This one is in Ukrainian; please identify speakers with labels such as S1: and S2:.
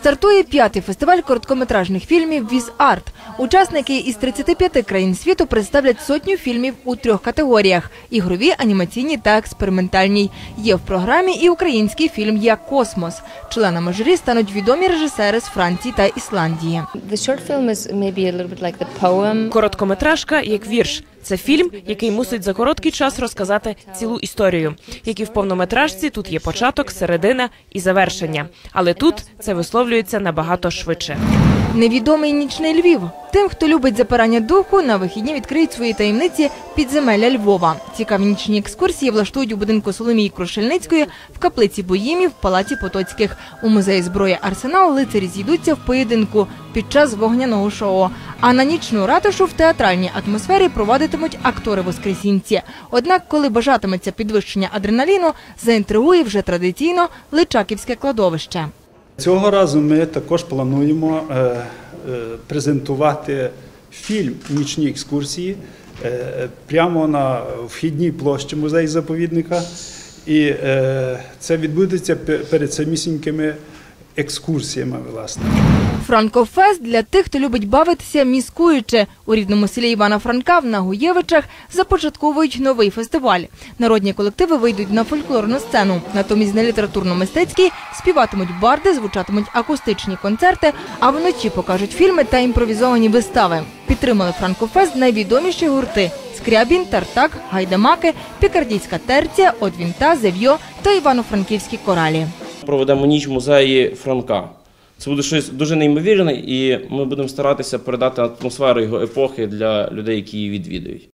S1: Стартує п'ятий фестиваль короткометражних фільмів «Віз Арт». Учасники із 35 країн світу представлять сотню фільмів у трьох категоріях: ігрові, анімаційні та експериментальні. Є в програмі і український фільм «Я космос». Членами журі стануть відомі режисери з Франції та Ісландії.
S2: Короткометражка як вірш. Це фільм, який мусить за короткий час розказати цілу історію. Як і в повнометражці, тут є початок, середина і завершення. Але тут це висловлюється набагато швидше.
S1: Невідомий нічний Львів. Тим, хто любить запирання духу, на вихідні відкриють свої таємниці підземелля Львова. Цікаві нічні екскурсії влаштують у будинку Соломії Крушельницької, в каплиці Боїмів, палаці Потоцьких. У музеї зброї Арсенал лицарі зійдуться в поєдинку під час вогняного шоу. А на нічну ратушу в театральній атмосфері проводитимуть актори воскресінці. Однак, коли бажатиметься підвищення адреналіну, заінтригує вже традиційно Личаківське кладовище.
S3: Цього разу ми також плануємо е, е, презентувати фільм Нічні екскурсії е, прямо на вхідній площі музею заповідника. І це відбудеться пе- перед самісінькими екскурсіями, власне.
S1: Франкофест для тих, хто любить бавитися міскуючи. У рідному селі Івана Франка в Нагуєвичах започатковують новий фестиваль. Народні колективи вийдуть на фольклорну сцену. Натомість на літературно-мистецькій співатимуть барди, звучатимуть акустичні концерти, а вночі покажуть фільми та імпровізовані вистави. Підтримали Франкофест найвідоміші гурти: Скрябін, Тартак, Гайдамаки, Пікардійська терція, Одвінта, Зев'йо та Івано-Франківські коралі.
S4: Проведемо ніч в музеї Франка. Це буде щось дуже неймовірне, і ми будемо старатися передати атмосферу його епохи для людей, які її відвідують.